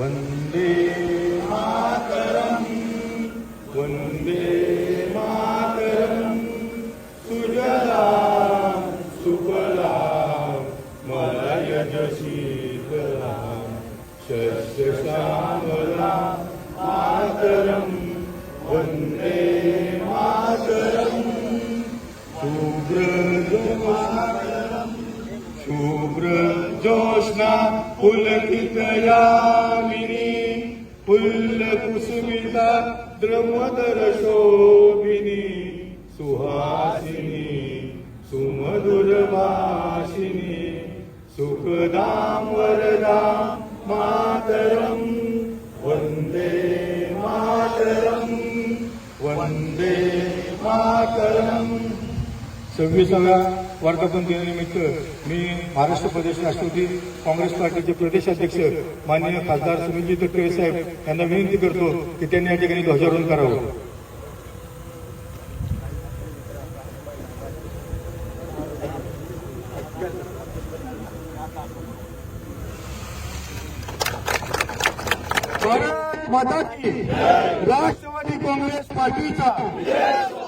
वन्दे मातरम् वन्दे मातरम्। सुजला सुफला मलयज शीतला शस्यश्यामला मातरम्। वन्दे मातरम् शुभ्रजोत्स्ना शुभ्र जोष्णा पुलकितयामिनी पुल्लकुसुमिता द्रमदर शोभिनी सुहासिनी सुमधुरभाषिनी सुखदां वरदा मातरम् वन्दे मातरम् वन्दे मातरम्। सव्वीसाव्या वर्धापन दिनानिमित्त मी महाराष्ट्र प्रदेश राष्ट्रवादी काँग्रेस पार्टीचे प्रदेशाध्यक्ष माननीय खासदार सुनीलजी तटकरे साहेब यांना विनंती करतो की त्यांनी या ठिकाणी ध्वजारोहण करावं. भारत माता की राष्ट्रवादी काँग्रेस पार्टीचा